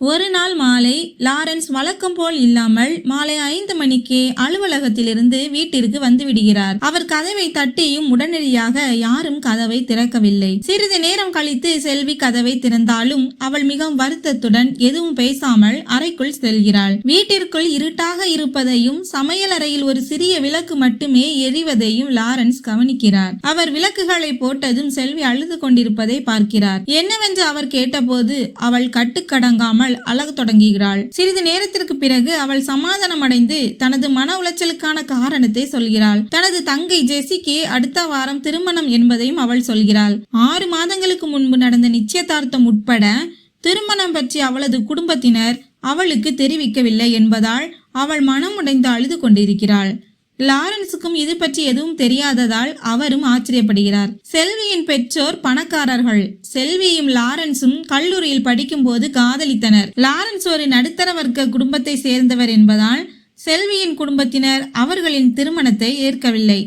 ஒரு நாள் மாலை லாரன்ஸ் வழக்கம் போல் இல்லாமல் மாலை ஐந்து மணிக்கே அலுவலகத்திலிருந்து வீட்டிற்கு வந்து விடுகிறார். அவர் கதவை தட்டியும் உடனடியாக யாரும் கதவை திறக்கவில்லை. சிறிது நேரம் கழித்து செல்வி கதவை திறந்தாலும் அவள் மிகவும் வருத்தத்துடன் எதுவும் பேசாமல் அறைக்குள் செல்கிறாள். வீட்டிற்குள் இருட்டாக இருப்பதையும் சமையலறையில் ஒரு சிறிய விளக்கு மட்டுமே எரிவதையும் லாரன்ஸ் கவனிக்கிறார். அவர் விளக்குகளை போட்டதும் செல்வி அழுது கொண்டிருப்பதை பார்க்கிறார். என்னவென்று அவர் கேட்டபோது அவள் கட்டுக்கடங்காமல் அழகு தொடங்குகிறாள். சிறிது நேரத்திற்கு பிறகு அவள் சமாதானமடைந்து தனது மன உளைச்சலுக்கான காரணத்தை சொல்கிறாள். தனது தங்கை ஜெசிக்கு அடுத்த வாரம் திருமணம் என்பதையும் அவள் சொல்கிறாள். ஆறு மாதங்களுக்கு முன்பு நடந்த நிச்சயதார்த்தம் உட்பட திருமணம் பற்றி அவளது குடும்பத்தினர் அவளுக்கு தெரிவிக்கவில்லை என்பதால் அவள் மனம் உடைந்து அழுது கொண்டிருக்கிறாள். லாரன்ஸுக்கும் இது பற்றி எதுவும் தெரியாததால் அவரும் ஆச்சரியப்படுகிறார். செல்வியின் பெற்றோர் பணக்காரர்கள். செல்வியும் லாரன்ஸும் கல்லூரியில் படிக்கும்போது காதலித்தனர். லாரன்ஸ் ஒரு நடுத்தர வர்க்க குடும்பத்தை சேர்ந்தவர் என்பதால் செல்வியின் குடும்பத்தினர் அவர்களின் திருமணத்தை ஏற்கவில்லை.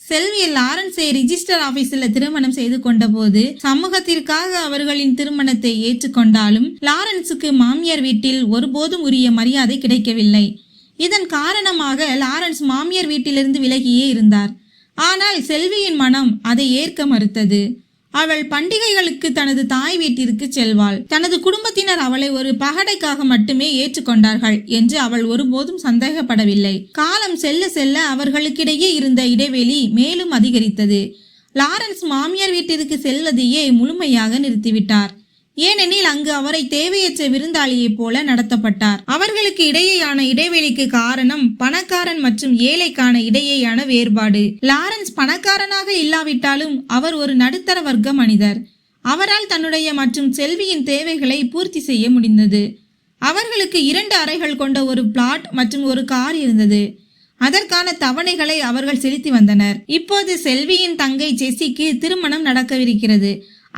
செல்வி லாரன்ஸை ரிஜிஸ்டர் ஆபீஸில் திருமணம் செய்து கொண்டபோது சமூகத்திற்காக அவர்களின் திருமணத்தை ஏற்றுக்கொண்டாலும் லாரன்ஸுக்கு மாமியார் வீட்டில் ஒருபோதும் உரிய மரியாதை கிடைக்கவில்லை. இதன் காரணமாக லாரன்ஸ் மாமியார் வீட்டிலிருந்து விலகியே இருந்தார். ஆனால் செல்வியின் மனம் அதை ஏற்க மறுத்தது. அவள் பண்டிகைகளுக்கு தனது தாய் வீட்டிற்கு செல்வாள். தனது குடும்பத்தினர் அவளை ஒரு பகடைக்காக மட்டுமே ஏற்றுக்கொண்டார்கள் என்று அவள் ஒருபோதும் சந்தேகப்படவில்லை. காலம் செல்ல செல்ல அவர்களுக்கிடையே இருந்த இடைவெளி மேலும் அதிகரித்தது. லாரன்ஸ் மாமியார் வீட்டிற்கு செல்வதையே முழுமையாக நிறுத்திவிட்டார். ஏனெனில் அங்கு அவரை தேவையற்ற விருந்தாளியைப் போல நடத்தப்பட்டார். அவர்களுக்கு இடையேயான இடைவெளிக்கு காரணம் பணக்காரன் மற்றும் ஏழைக்கான இடையேயான வேறுபாடு. லாரன்ஸ் பணக்காரனாக இல்லாவிட்டாலும் அவர் ஒரு நடுத்தர வர்க்க மனிதர். அவரால் தன்னுடைய மற்றும் செல்வியின் தேவைகளை பூர்த்தி செய்ய முடிந்தது. அவர்களுக்கு இரண்டு அறைகள் கொண்ட ஒரு பிளாட் மற்றும் ஒரு கார் இருந்தது. அதற்கான தவணைகளை அவர்கள் செலுத்தி வந்தனர். இப்போது செல்வியின் தங்கை ஜெசிக்கு திருமணம் நடக்கவிருக்கிறது.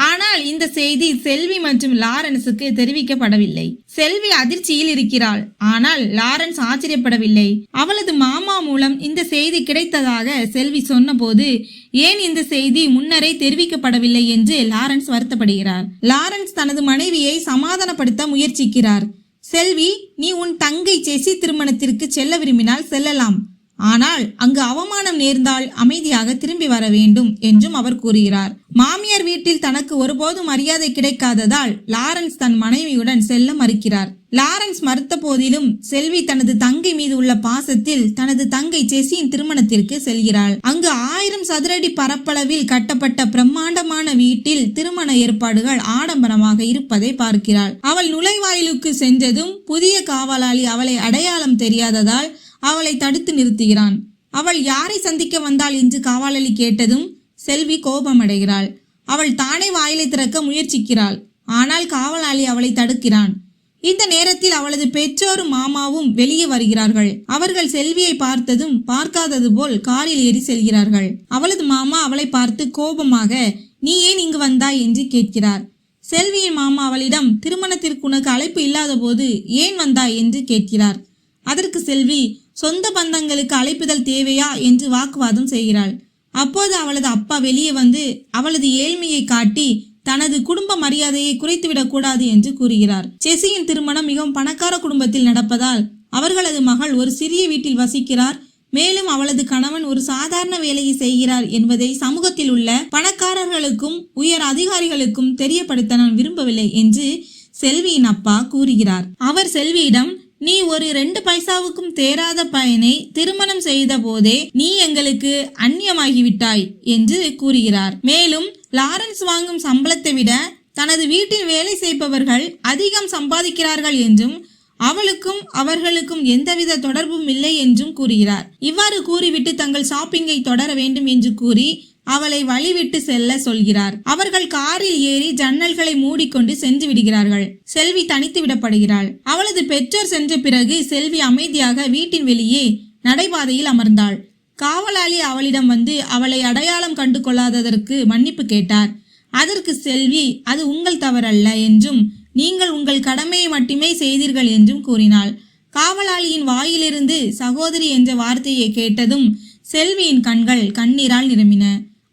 ஆனால் இந்த செய்தி செல்வி மற்றும் லாரன்ஸுக்கு தெரிவிக்கப்படவில்லை. செல்வி அதிர்ச்சியில் இருக்கிறாள். ஆனால் லாரன்ஸ் ஆச்சரியப்படவில்லை. அவளது மாமா மூலம் இந்த செய்தி கிடைத்ததாக செல்வி சொன்னபோது ஏன் இந்த செய்தி முன்னரே தெரிவிக்கப்படவில்லை? என்று லாரன்ஸ் வருத்தப்படுகிறார். லாரன்ஸ் தனது மனைவியை சமாதானப்படுத்த முயற்சிக்கிறார். செல்வி நீ உன் தங்கை ஜெசி திருமணத்திற்கு செல்ல விரும்பினால் செல்லலாம். ஆனால் அங்கு அவமானம் நேர்ந்தால் அமைதியாக திரும்பி வர வேண்டும் என்றும் அவர் கூறுகிறார். மாமியார் வீட்டில் தனக்கு ஒருபோதும் மரியாதை கிடைக்காததால் லாரன்ஸ் தன் மனைவியுடன் செல்ல மறுக்கிறார். லாரன்ஸ் மறுத்த போதிலும் செல்வி தனது தங்கை மீது உள்ள பாசத்தில் தனது தங்கை செசியின் திருமணத்திற்கு செல்கிறாள். அங்கு ஆயிரம் சதுரடி பரப்பளவில் கட்டப்பட்ட பிரம்மாண்டமான வீட்டில் திருமண ஏற்பாடுகள் ஆடம்பரமாக இருப்பதை பார்க்கிறாள். அவள் நுழைவாயிலுக்கு சென்றதும் புதிய காவலாளி அவளை அடையாளம் தெரியாததால் அவளை தடுத்து நிறுத்துகிறான். அவள் யாரை சந்திக்க வந்தாள் என்று காவலாளி கேட்டதும் செல்வி கோபமடைகிறாள். அவள் தானே வாயிலை திறக்க முயற்சிக்கிறாள். ஆனால் காவலாளி அவளை தடுக்கிறான். இந்த நேரத்தில் அவளது பெற்றோரும் மாமாவும் வெளியே வருகிறார்கள். அவர்கள் செல்வியை பார்த்ததும் பார்க்காதது போல் காரில் ஏறி செல்கிறார்கள். அவளது மாமா அவளை பார்த்து கோபமாக நீ ஏன் இங்கு வந்தாய்? என்று கேட்கிறார். செல்வியின் மாமா அவளிடம் திருமணத்திற்கு உனக்கு அழைப்பு இல்லாத போது ஏன் வந்தாய்? என்று கேட்கிறார். அதற்கு செல்வி சொந்த பந்தங்களுக்கு அழைப்புதல் தேவையா? என்று வாக்குவாதம் செய்கிறாள். அப்போது அவளது அப்பா வெளியே வந்து அவளது ஏழ்மையை காட்டி தனது குடும்ப மரியாதையை குறைத்துவிடக் கூடாது என்று கூறுகிறார். செசியின் திருமணம் மிகவும் பணக்கார குடும்பத்தில் நடப்பதால் அவர்களது மகள் ஒரு சிறிய வீட்டில் வசிக்கிறார். மேலும் அவளது கணவன் ஒரு சாதாரண வேலையை செய்கிறார் என்பதை சமூகத்தில் உள்ள பணக்காரர்களுக்கும் உயர் அதிகாரிகளுக்கும் தெரியப்படுத்த நான் விரும்பவில்லை என்று செல்வியின் அப்பா கூறுகிறார். அவர் செல்வியிடம் நீ ஒரு ரெண்டு பைசாவுக்கும் தேராத பையனை திருமணம் செய்த போதே நீ எங்களுக்கு அந்நியமாகிவிட்டாய் என்று கூறுகிறார். மேலும் லாரன்ஸ் வாங்கும் சம்பளத்தை விட தனது வீட்டில் வேலை செய்பவர்கள் அதிகம் சம்பாதிக்கிறார்கள் என்றும் அவளுக்கும் அவர்களுக்கும் எந்தவித தொடர்பும் இல்லை என்றும் கூறுகிறார். இவ்வாறு கூறிவிட்டு தங்கள் ஷாப்பிங்கை தொடர வேண்டும் என்று கூறி அவளை வழிவிட்டு செல்ல சொல்கிறார். அவர்கள் காரில் ஏறி ஜன்னல்களை மூடிக்கொண்டு சென்று விடுகிறார்கள். செல்வி தனித்து விடப்படுகிறாள். அவளது பெற்றோர் சென்ற பிறகு செல்வி அமைதியாக வீட்டின் வெளியே நடைபாதையில் அமர்ந்தாள். காவலாளி அவளிடம் வந்து அவளை அடையாளம் கண்டு கொள்ளாததற்கு மன்னிப்பு கேட்டார். அதற்கு செல்வி அது உங்கள் தவறல்ல என்றும் நீங்கள் உங்கள் கடமையை மட்டுமே செய்தீர்கள் என்றும் கூறினாள். காவலாளியின் வாயிலிருந்து சகோதரி என்ற வார்த்தையை கேட்டதும் செல்வியின் கண்கள் கண்ணீரால் நிரம்பின.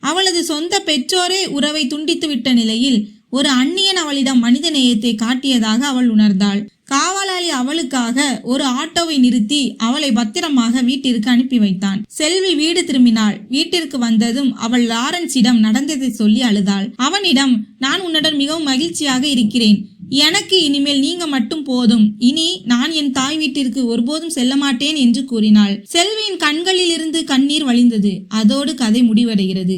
அவளது சொந்த பெற்றோரே உறவை துண்டித்துவிட்ட நிலையில் ஒரு அந்நியன் அவளிடம் மனித நேயத்தை காட்டியதாக அவள் உணர்ந்தாள். காவலாளி அவளுக்காக ஒரு ஆட்டோவை நிறுத்தி அவளை பத்திரமாக வீட்டிற்கு அனுப்பி வைத்தான். செல்வி வீடு திரும்பினாள். வீட்டிற்கு வந்ததும் அவள் லாரன்ஸிடம் நடந்ததை சொல்லி அழுதாள். அவனிடம் நான் உன்னுடன் மிகவும் மகிழ்ச்சியாக இருக்கிறேன். எனக்கு இனிமேல் நீங்க மட்டும் போதும். இனி நான் என் தாய் வீட்டிற்கு ஒருபோதும் செல்ல மாட்டேன் என்று கூறினாள். செல்வியின் கண்களிலிருந்து கண்ணீர் வழிந்தது. அதோடு கதை முடிவடைகிறது.